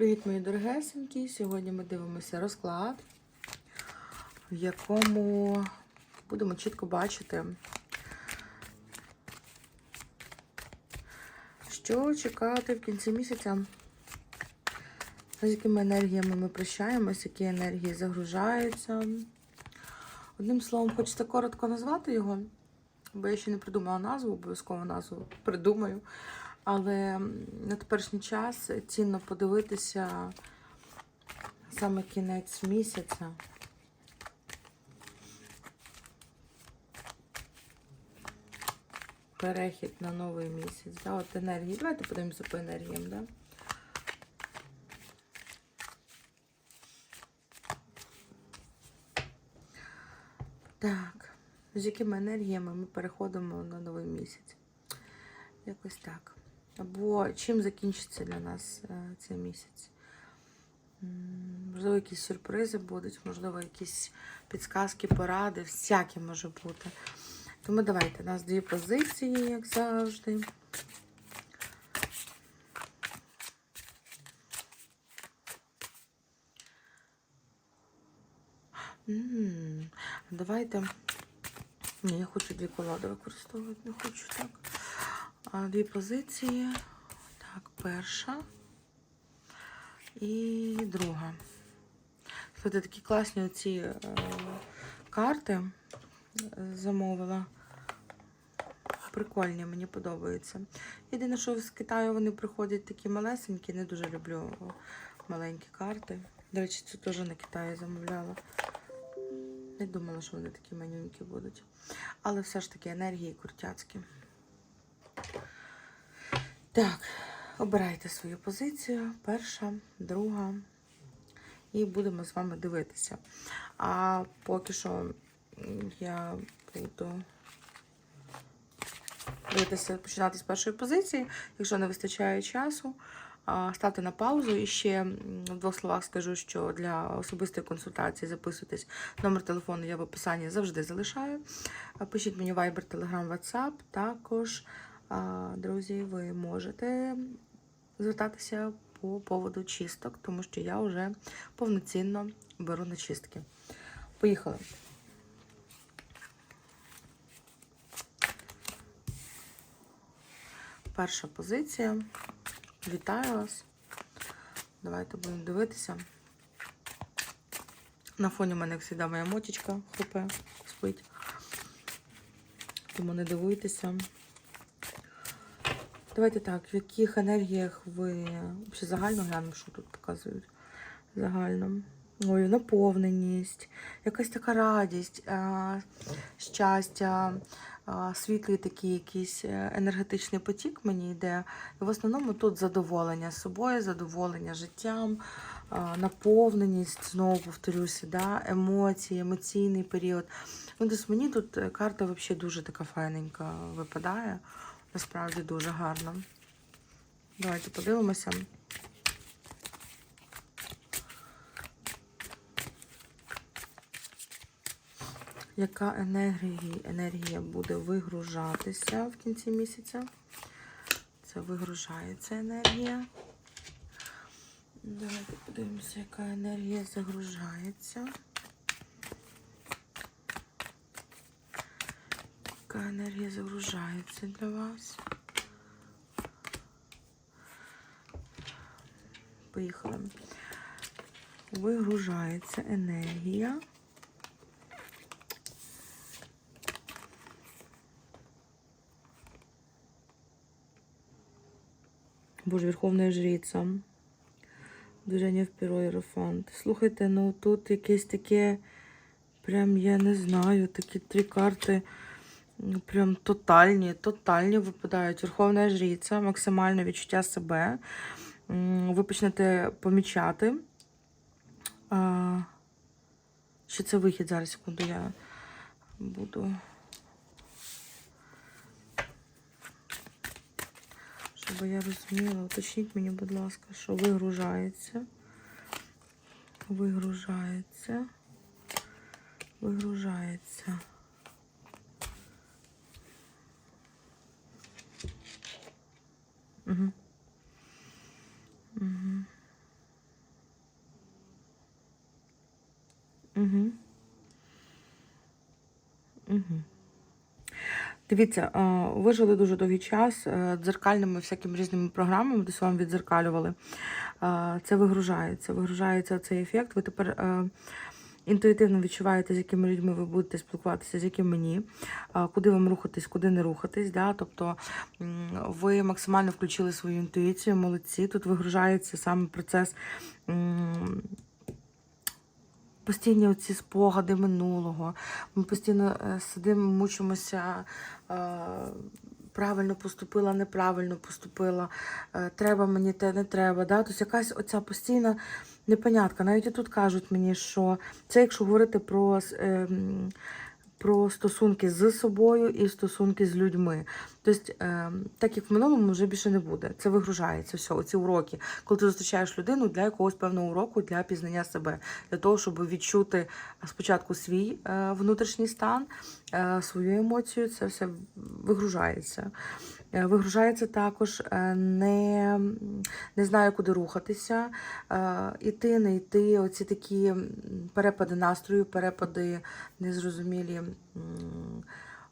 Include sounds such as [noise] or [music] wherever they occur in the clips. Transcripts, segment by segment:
Привіт, мої дорогесенькі! Сьогодні ми дивимося розклад, в якому будемо чітко бачити, що чекати в кінці місяця, з якими енергіями ми прощаємось, які енергії загружаються. Одним словом, хочеться коротко назвати його, бо я ще не придумала назву, обов'язково назву придумаю. Але на теперішній час цінно подивитися саме кінець місяця. Перехід на новий місяць. Да? От енергії. Давайте подивимося по енергіям, да? Так, з якими енергіями ми переходимо на новий місяць? Якось так. Або чим закінчиться для нас е, цей місяць? Можливо, якісь сюрпризи будуть, можливо, якісь підсказки, поради, всяке може бути. Тому давайте, у нас дві позиції, як завжди. М, Давайте. Ні, я хочу дві колоди використовувати, не хочу так. Дві позиції. Так, перша і друга. Слухайте, такі класні оці е, карти е, замовила. Прикольні, мені подобаються. Єдине, що з Китаю вони приходять такі малесенькі, не дуже люблю маленькі карти. До речі, це теж на Китаї замовляла. Не думала, що вони такі манюнькі будуть. Але все ж таки енергії крутяцькі. Так, обирайте свою позицію. Перша, друга. І будемо з вами дивитися. А поки що я буду дивитися, починати з першої позиції. Якщо не вистачає часу, а, ставте на паузу. І ще в двох словах скажу, що для особистої консультації записуйтесь. Номер телефону я в описанні завжди залишаю. Пишіть мені Viber, Telegram, WhatsApp. Також, друзі, ви можете звертатися по поводу чисток, тому що я вже повноцінно беру на чистки. Поїхали. Перша позиція. Вітаю вас. Давайте будемо дивитися. На фоні в мене, як завжди, моя мотічка хропе, спить. Тому не дивуйтеся. Давайте так, в яких енергіях ви загально глянемо, що тут показують. Загально. Ой, наповненість, якась така радість, щастя, світлий такий якийсь е, енергетичний потік мені йде. І в основному тут задоволення собою, задоволення життям, наповненість, знову повторюся, да, емоції, емоційний період. Ну, десь мені тут карта взагалі дуже така файненька випадає. Насправді дуже гарно. Давайте подивимося. Яка енергія, енергія буде вигружатися в кінці місяця? Це вигружається енергія. Давайте подивимося, яка енергія загружається. Яка енергія загружається для вас? Поїхали. Вигружається енергія. Боже, Верховна Жриця. Движення в перо. Слухайте, ну тут якесь таке, прям я не знаю, такі три карти. Ну, Прям тотальні, тотальні випадають. Верховна Жриця, максимальне відчуття себе. Ви почнете помічати. Що це вихід зараз, секунду, я буду. Щоб я розуміла, уточніть мені, будь ласка, що вигружається. Вигружається. Вигружається. Дивіться, ви жили дуже довгий час е, дзеркальними всякими різними програмами, десь вам відзеркалювали. Це вигружається. Вигружається цей ефект. Ви тепер е, інтуїтивно відчуваєте, з якими людьми ви будете спілкуватися, з якими ні, куди вам рухатись, куди не рухатись. Да? Тобто ви максимально включили свою інтуїцію, молодці. Тут вигружається саме процес. Постійні оці спогади минулого. Ми постійно е, сидимо, мучимося, е, правильно поступила, неправильно поступила, е, треба мені те, не треба. Да? Тобто якась оця постійна непонятка. Навіть і тут кажуть мені, що це якщо говорити про, ем, про стосунки з собою і стосунки з людьми. Тобто, ем, так як в минулому вже більше не буде. Це вигружається все, оці уроки. Коли ти зустрічаєш людину для якогось певного уроку, для пізнання себе, для того, щоб відчути спочатку свій е, внутрішній стан, е, свою емоцію, це все вигружається. Е, Вигружається також не, не знаю, куди рухатися, іти, не йти. Оці такі перепади настрою, перепади незрозумілі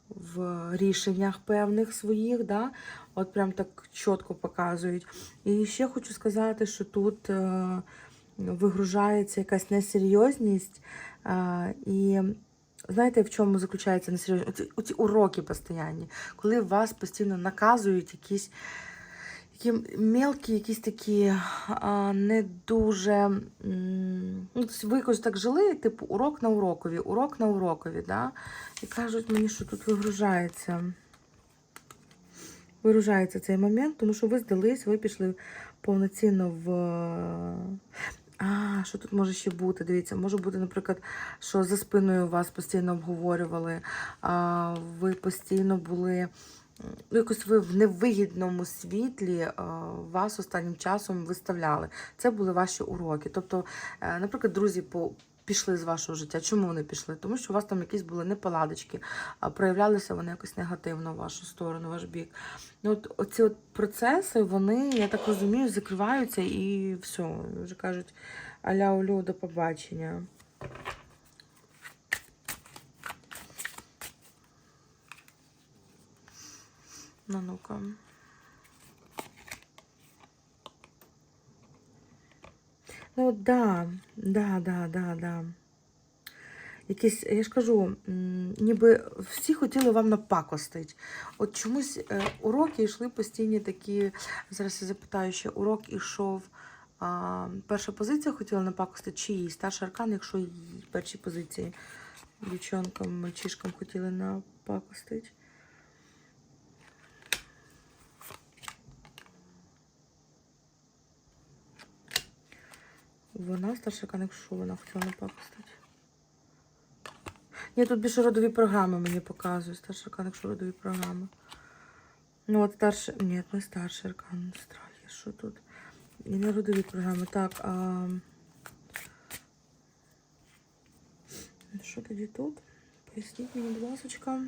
в рішеннях певних своїх. Да? От прям так чітко показують. І ще хочу сказати, що тут е, вигружається якась несерйозність. е, І знаєте, в чому заключається несерйозність? Оці, оці уроки постійні, коли вас постійно наказують якісь. Які мелкі, якісь такі а, не дуже. Ну, ви якось так жили, типу, урок на урокові, урок на урокові, да? І кажуть мені, що тут вигружається. Вигружається цей момент, тому що ви здались, ви пішли повноцінно в. А, що тут може ще бути? Дивіться, може бути, наприклад, що за спиною вас постійно обговорювали, а, ви постійно були. Ну, якось ви в невигідному світлі вас останнім часом виставляли. Це були ваші уроки. Тобто, е, наприклад, друзі по. Пішли з вашого життя. Чому вони пішли? Тому що у вас там якісь були неполадочки, проявлялися вони якось негативно в вашу сторону, в ваш бік. Ну, от оці от процеси, вони, я так розумію, закриваються і все. Вже кажуть, аля Олю, до побачення. Ну, ну-ка. Ну, да, да, да, да, да. Якісь, я ж кажу, ніби всі хотіли вам напакостить. От чомусь е, уроки йшли постійні такі. Зараз я запитаю, ще урок ішов. Перша позиція хотіла напакостити, чи їй старший аркан, якщо їй перші позиції дівчонкам, мальчишкам хотіли напакостити. Вона старша аркан, якщо вона хотіла напакостити. Ні, тут більше родові програми мені показують. Старший аркан, якщо родові програми. Ну, от старший. Ні, не старший аркан. Австралія. Що тут? І не родові програми. Так, а. Що тоді тут? Поясніть мені, будь ласочка.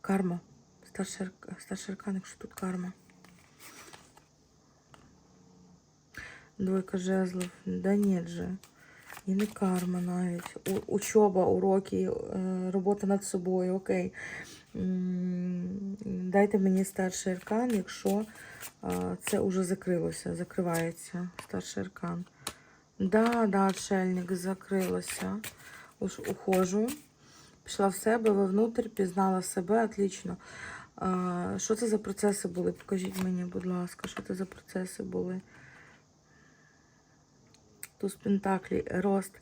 Карма. Старший, старший аркан, якщо тут карма. Двойка жезлов. Да нет же. І не карма навіть. У, учоба, уроки, е, робота над собою. Окей. Дайте мені старший аркан, якщо е, це вже закрилося, закривається. Старший аркан. Да, да, отшельник, закрилося. Уж ухожу. Пішла в себе, вовнутрь, пізнала себе, отлично. Що це за процеси були? Покажіть мені, будь ласка, що це за процеси були? Туз Пентаклі, рост.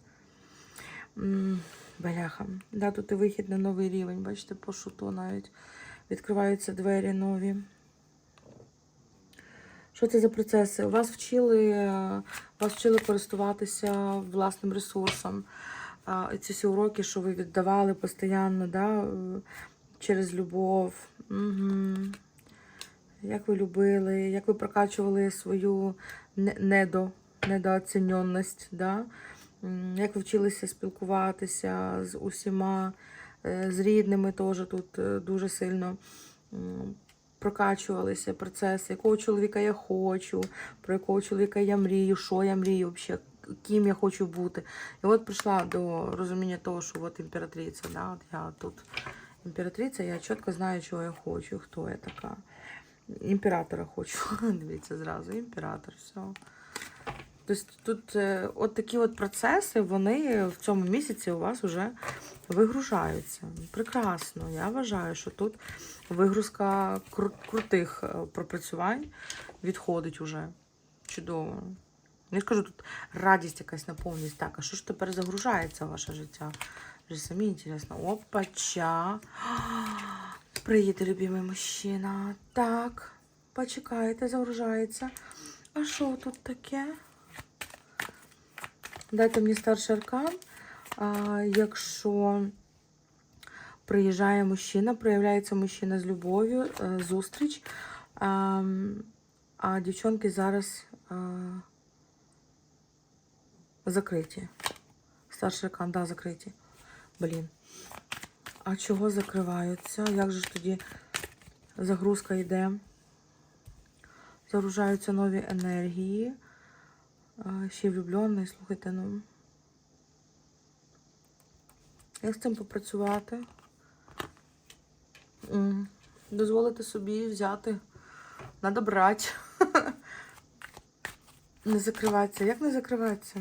М, Бляха. Да, тут і вихід на новий рівень. Бачите, по шуту навіть відкриваються двері нові. Що це за процеси? Вас вчили, вас вчили користуватися власним ресурсом. Ці всі уроки, що ви віддавали постійно, да, через любов. Угу. Як ви любили, як ви прокачували свою недо, недооціненність, да? Як ви вчилися спілкуватися з усіма, е, з рідними теж тут е, дуже сильно прокачувалися процеси, якого чоловіка я хочу, про якого чоловіка я мрію, що я мрію взагалі, ким я хочу бути. І от прийшла до розуміння того, що от імператриця, да, от я тут імператриця, я чітко знаю, чого я хочу, хто я така. Імператора хочу. [laughs] Дивіться зразу, імператор, все. Тобто тут е, от такі от процеси, вони в цьому місяці у вас вже вигружаються. Прекрасно. Я вважаю, що тут вигрузка кру- крутих е, пропрацювань відходить уже. Чудово. Я ж кажу, тут радість якась наповнюється. Так, а що ж тепер загружається в ваше життя? Самі інтересно. Опача. Приїде, любимий мужчина. Так, почекайте, загружається. А що тут таке? Дайте мені старший аркан. А, якщо приїжджає мужчина, проявляється мужчина з любов'ю, е, зустріч. А, а дівчонки зараз а, закриті. Старший аркан, да, закриті. Блін. А чого закриваються? Як же ж тоді загрузка йде? Загружаються нові енергії. Ще влюблений, слухайте, ну. Як з цим попрацювати? Дозволити собі взяти. Надо брати. [laughs] Не закриватися. Як не закриватися?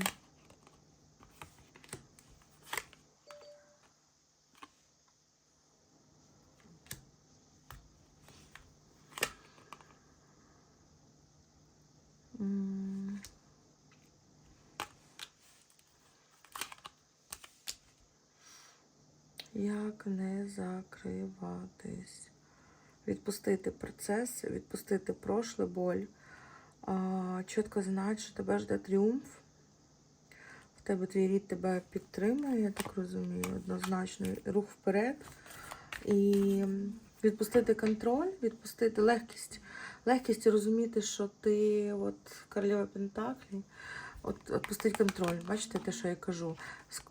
Як не закриватись? Відпустити процес, відпустити прошле, боль. Чітко знати, що тебе жде тріумф. В тебе твій рід тебе підтримує, я так розумію, однозначно рух вперед. І відпустити контроль, відпустити легкість. Легкість розуміти, що ти от королева Пентаклі. От відпустити контроль. Бачите, те, що я кажу.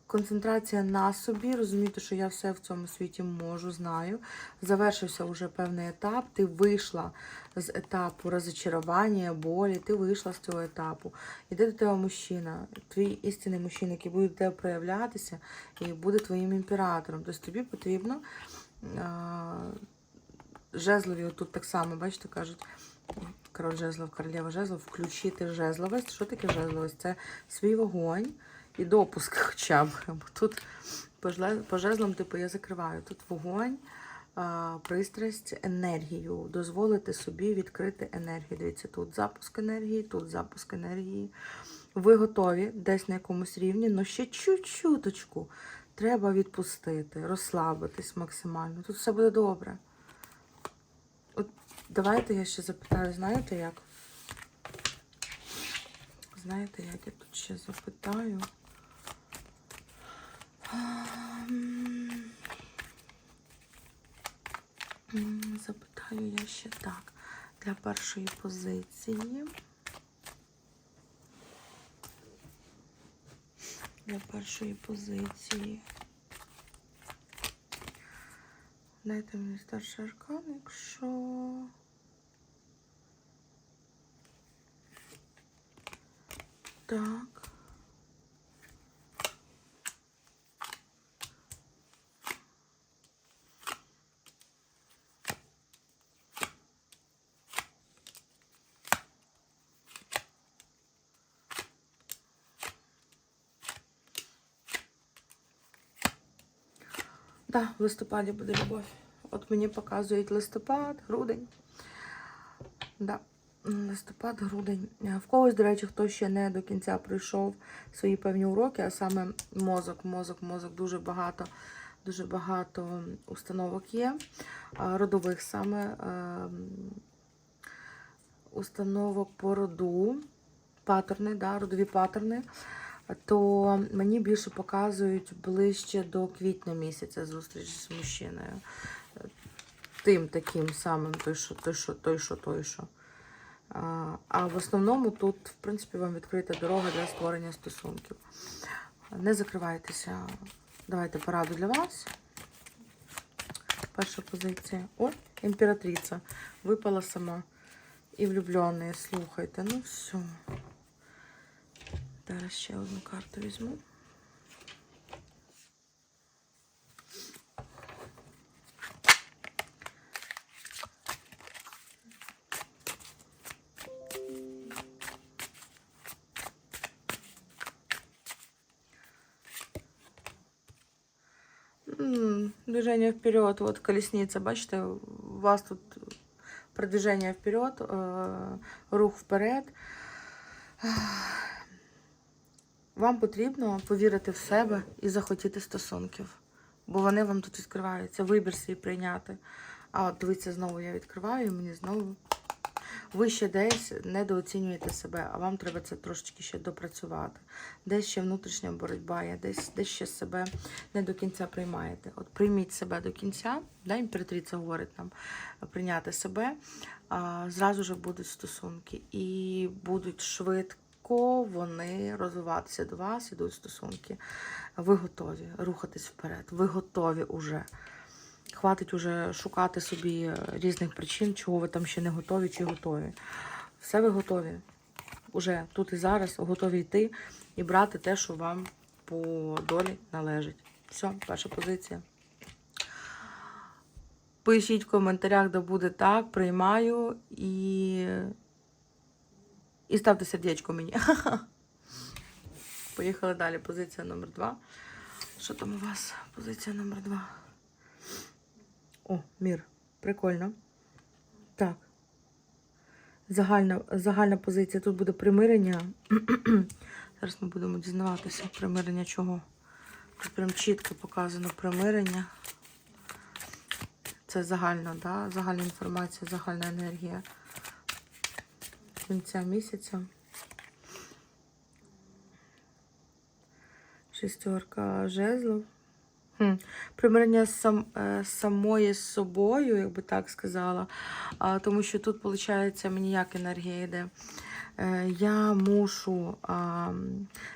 Концентрація на собі, розуміти, що я все в цьому світі можу, знаю. Завершився вже певний етап. Ти вийшла з етапу розочарування, болі, ти вийшла з цього етапу. Іде до тебе мужчина, твій істинний мужчина, який буде до тебе проявлятися і буде твоїм імператором. Тобто тобі потрібно жезлові, отут так само, бачите, кажуть. Король жезлов, королева жезлов, включити жезловість. Що таке жезловість? Це свій вогонь і допуск хоча б. Тут по жезлам, типу, я закриваю. Тут вогонь, пристрасть, енергію. Дозволити собі відкрити енергію. Дивіться, тут запуск енергії, тут запуск енергії. Ви готові десь на якомусь рівні, але ще чуть-чуточку треба відпустити, розслабитись максимально. Тут все буде добре. Давайте я ще запитаю, знаєте як? Знаєте, як я тут ще запитаю? Запитаю я ще так. Для першої позиції. Для першої позиції. Дайте мені старший аркан, якщо. Так. Да, в листопаді буде любов. От мені показують листопад, грудень. Да. Листопад, грудень. В когось, до речі, хто ще не до кінця пройшов свої певні уроки, а саме мозок, мозок, мозок, дуже багато, дуже багато установок є. Родових саме ем, установок по роду, паттерни, да, родові паттерни то мені більше показують ближче до квітня місяця зустріч з мужчиною. Тим таким самим, той, що, той, що, той, що, той, що. А, в основному тут, в принципі, вам відкрита дорога для створення стосунків. Не закривайтеся. Давайте пораду для вас. Перша позиція. О, імператриця. Випала сама. І влюблені, слухайте, ну все. Зараз ще одну карту візьму. Движение вперед, вот колесница, бачите, у вас тут продвижение вперед, е, рух вперед. Вам потрібно повірити в себе і захотіти стосунків, бо вони вам тут відкриваються, вибір свій прийняти. А от дивіться, знову я відкриваю, і мені знову. Ви ще десь недооцінюєте себе, а вам треба це трошечки ще допрацювати. Десь ще внутрішня боротьба є, десь, десь ще себе не до кінця приймаєте. От прийміть себе до кінця, да, імператриця говорить нам прийняти себе, а, зразу ж будуть стосунки і будуть швидко вони розвиватися до вас, ідуть стосунки. Ви готові рухатись вперед, ви готові уже. Хватить уже шукати собі е, різних причин, чого ви там ще не готові чи готові. Все ви готові. Уже тут і зараз готові йти і брати те, що вам по долі належить. Все, перша позиція. Пишіть в коментарях, де буде так, приймаю і. І ставте сердечко мені. [laughs] Поїхали далі. Позиція номер два. Що там у вас? Позиція номер два. О, мір. Прикольно. Так. Загальна, загальна позиція. Тут буде примирення. [clears throat] Зараз ми будемо дізнаватися, примирення чого. Тут прям чітко показано примирення. Це загальна, да? загальна інформація, загальна енергія кінця місяця. Шестерка жезлов. Хм. Примирення сам, е, самої з собою, як би так сказала. А, тому що тут, виходить, мені як енергія йде. Е, Я мушу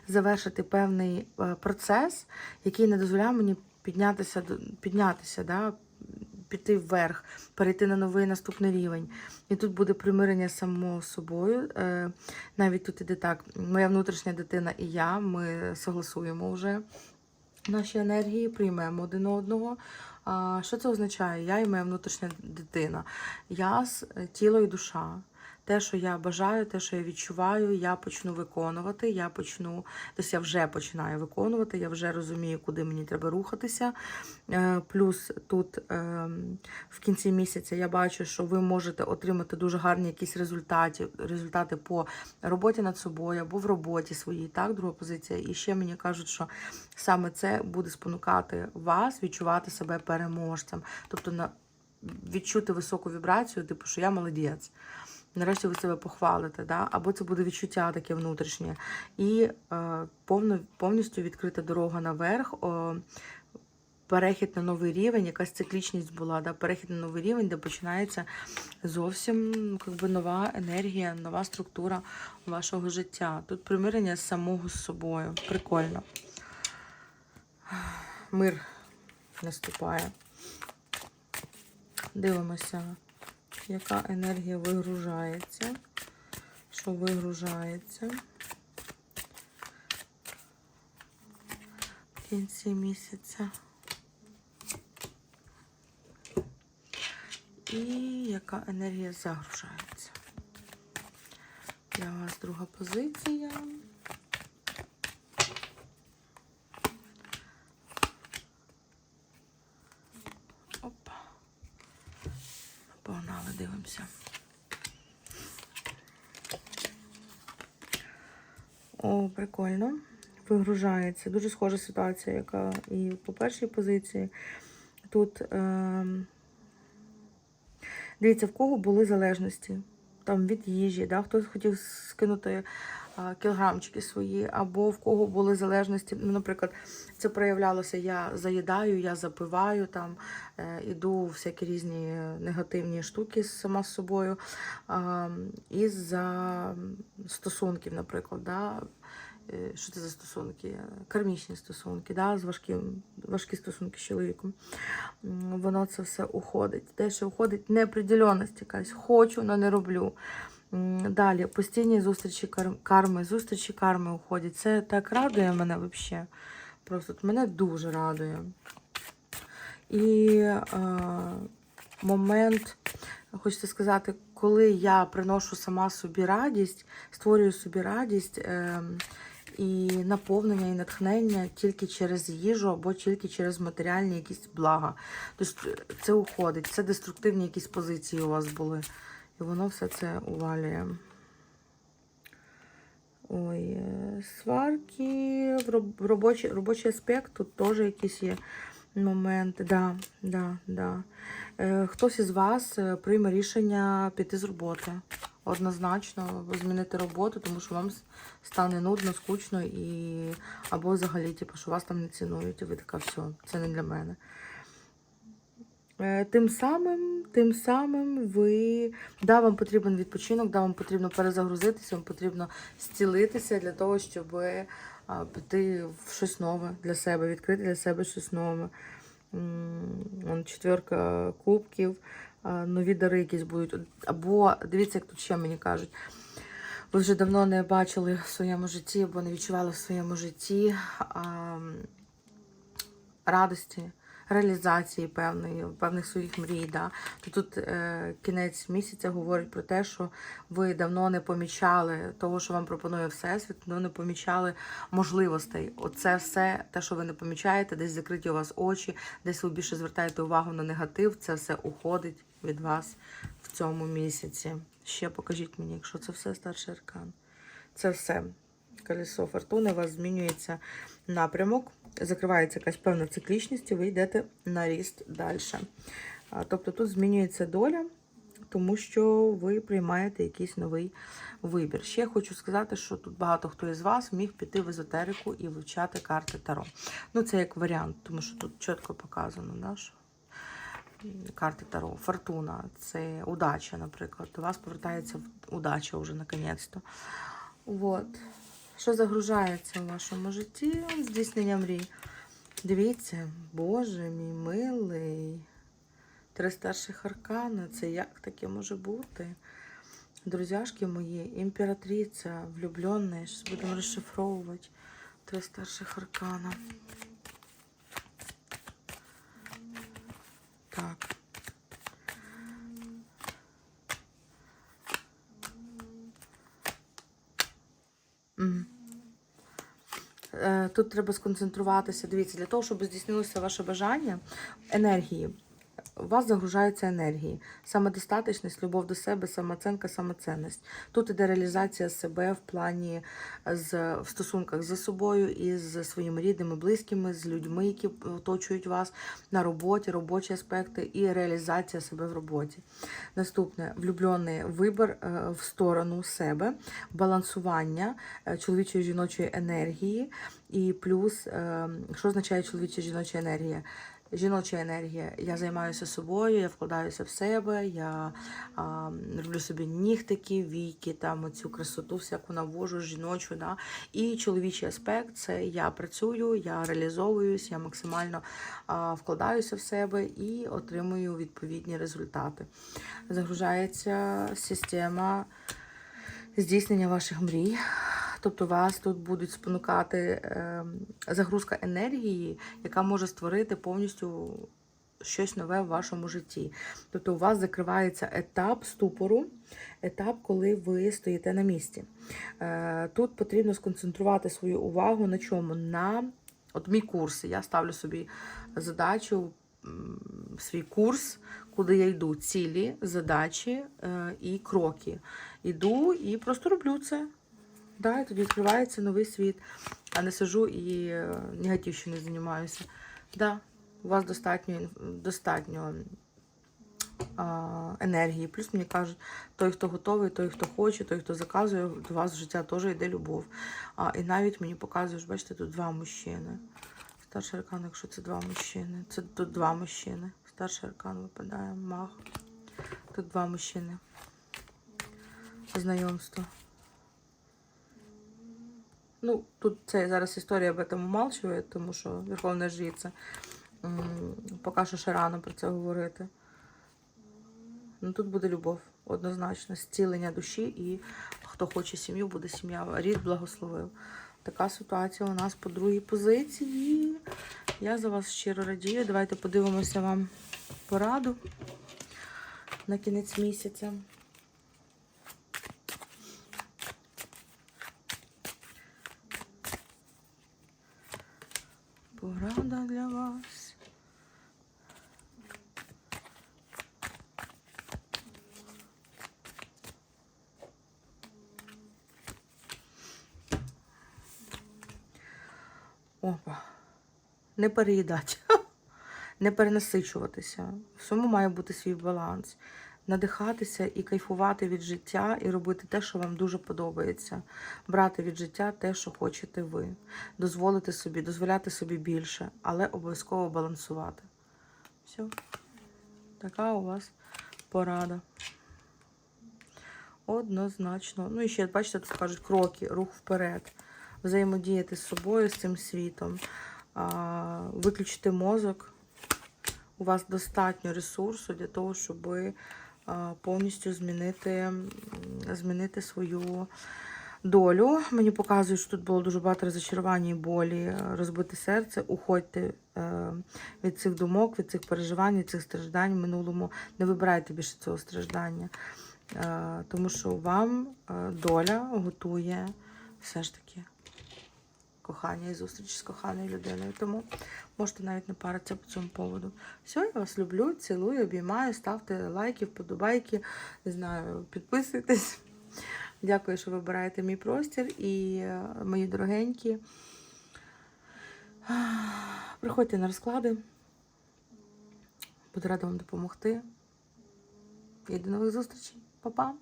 завершити певний е, процес, який не дозволяє мені піднятися, піднятися да, піти вверх, перейти на новий наступний рівень. І тут буде примирення само собою. Е, Навіть тут іде так: моя внутрішня дитина і я, ми согласуємо вже наші енергії, приймемо один одного. Що це означає? Я і моя внутрішня дитина. Я тіло і душа. Те, що я бажаю, те, що я відчуваю, я почну виконувати. Я почну, тобто я вже починаю виконувати, я вже розумію, куди мені треба рухатися. Е, Плюс тут ем, в кінці місяця я бачу, що ви можете отримати дуже гарні якісь результати, результати по роботі над собою або в роботі своїй. Так, друга позиція. І ще мені кажуть, що саме це буде спонукати вас відчувати себе переможцем. Тобто на відчути високу вібрацію, типу, що я молодець. Нарешті ви себе похвалите, да? або це буде відчуття таке внутрішнє. І е, повно, повністю відкрита дорога наверх. О, перехід на новий рівень, якась циклічність була, да? перехід на новий рівень, де починається зовсім как би, нова енергія, нова структура вашого життя. Тут примирення самого з собою. Прикольно. Мир наступає. Дивимося, яка енергія вигружається. Що вигружається в кінці місяця. І яка енергія загружається. Для вас друга позиція. Опа. Погнали, дивимося. О, прикольно. Вигружається. Дуже схожа ситуація, яка і по першій позиції. Тут е, дивіться, в кого були залежності. Там від їжі, да? хтось хотів скинути кілограмчики свої, або в кого були залежності. Ну, наприклад, це проявлялося, я заїдаю, я запиваю, там, е, іду всякі різні негативні штуки сама з собою. А, із-за стосунків, наприклад. Да? е, що це за стосунки? Кармічні стосунки, да? з важким, важкі стосунки з чоловіком. Воно це все уходить. Те, що уходить, неопределеність якась. Хочу, але не роблю. Далі постійні зустрічі карми, зустрічі карми уходять. Це так радує мене взагалі. Просто мене дуже радує. І е, момент, хочеться сказати, коли я приношу сама собі радість, створюю собі радість е, і наповнення, і натхнення тільки через їжу або тільки через матеріальні якісь блага. Тобто це уходить, це деструктивні якісь позиції у вас були. І воно все це увалює. Ой, е, сварки, робочий, робочий аспект, тут теж якісь є моменти. Да, да, да. Е, хтось із вас е, прийме рішення піти з роботи. Однозначно змінити роботу, тому що вам стане нудно, скучно і або взагалі, типу, що вас там не цінують, і ви така, все, це не для мене. Е, Тим самим, тим самим ви да, вам потрібен відпочинок, да, вам потрібно перезагрузитися, вам потрібно зцілитися для того, щоб піти в щось нове для себе, відкрити для себе щось нове. Четверка кубків, нові дари якісь будуть. Або дивіться, як тут ще мені кажуть. Ви вже давно не бачили в своєму житті, або не відчували в своєму житті а, радості, реалізації певної, певних своїх мрій. Да? То тут е, кінець місяця говорить про те, що ви давно не помічали того, що вам пропонує Всесвіт, давно не помічали можливостей. Оце все, те, що ви не помічаєте, десь закриті у вас очі, десь ви більше звертаєте увагу на негатив, це все уходить від вас в цьому місяці. Ще покажіть мені, якщо це все старший аркан. Це все. Колесо фортуни, у вас змінюється напрямок, закривається якась певна циклічність, і ви йдете на ріст далі. Тобто тут змінюється доля, тому що ви приймаєте якийсь новий вибір. Ще хочу сказати, що тут багато хто із вас міг піти в езотерику і вивчати карти Таро. Ну, це як варіант, тому що тут чітко показано, да, що карти Таро. Фортуна це удача, наприклад. До вас повертається удача вже наконець-то. Вот. Що загружається у вашому житті? Здійснення мрій. Дивіться, Боже мій милий. Три старших аркани. Це як таке може бути? Друзяшки мої, імператриця, влюбленная. Зараз будемо розшифровувати. Три старших аркана. Так. Тут треба сконцентруватися. Дивіться, для того, щоб здійснилося ваше бажання енергії. У вас загружаються енергії. Самодостаточність, любов до себе, самооценка, самоцінність. Тут іде реалізація себе в плані з, в стосунках з собою і з своїми рідними, близькими, з людьми, які оточують вас на роботі, робочі аспекти і реалізація себе в роботі. Наступне влюблений вибір е, в сторону себе, балансування е, чоловічої жіночої енергії, і плюс, е, що означає чоловіча жіноча енергія? Жіноча енергія. Я займаюся собою, я вкладаюся в себе, я а, роблю собі нігтики, віки, там оцю красоту, всяку навожу, жіночу. Да? І чоловічий аспект це я працюю, я реалізовуюсь, я максимально а, вкладаюся в себе і отримую відповідні результати. Загружається система здійснення ваших мрій. Тобто вас тут будуть спонукати е, загрузка енергії, яка може створити повністю щось нове в вашому житті. Тобто у вас закривається етап ступору, етап, коли ви стоїте на місці. Е, тут потрібно сконцентрувати свою увагу на чому? На от мій курс. Я ставлю собі задачу, свій курс, куди я йду, цілі, задачі е, і кроки. Іду і просто роблю це. Да, і тоді відкривається новий світ, а не сижу і е, негативщиною займаюся. Да, у вас достатньо, достатньо а, енергії. Плюс мені кажуть, той, хто готовий, той, хто хоче, той, хто заказує, до вас в життя теж йде любов. А, і навіть мені показуєш, бачите, тут два мужчини. Старший аркан, якщо це два мужчини. Це тут два мужчини. Старший аркан випадає, мах. Тут два мужчини. Знайомство. Ну, тут це зараз історія об этом умалчує, тому що Верховна Жриця. Поки що ще рано про це говорити. Ну, тут буде любов, однозначно, зцілення душі, і хто хоче сім'ю, буде сім'я. Рід благословив. Така ситуація у нас по другій позиції. Я за вас щиро радію. Давайте подивимося вам пораду на кінець місяця. Порада для вас. Опа. Не переїдати. [laughs] Не перенасичуватися. Всьому має бути свій баланс. Надихатися і кайфувати від життя, і робити те, що вам дуже подобається. Брати від життя те, що хочете ви. Дозволити собі, дозволяти собі більше, але обов'язково балансувати. Все. Така у вас порада. Однозначно. Ну і ще, бачите, тут кажуть кроки, рух вперед. Взаємодіяти з собою, з цим світом, виключити мозок. У вас достатньо ресурсу для того, щоб повністю змінити, змінити свою долю. Мені показують, що тут було дуже багато розчарування і болі, розбите серце. Уходьте е, від цих думок, від цих переживань, від цих страждань в минулому. Не вибирайте більше цього страждання. Е, Тому що вам е, доля готує все ж таки кохання і зустріч з коханою людиною. Тому можете навіть не паритися по цьому поводу. Все, я вас люблю, цілую, обіймаю, ставте лайки, вподобайки, не знаю, підписуйтесь. Дякую, що вибираєте мій простір і е, мої дорогенькі. Приходьте на розклади. Буду рада вам допомогти. І до нових зустрічей. Па-па!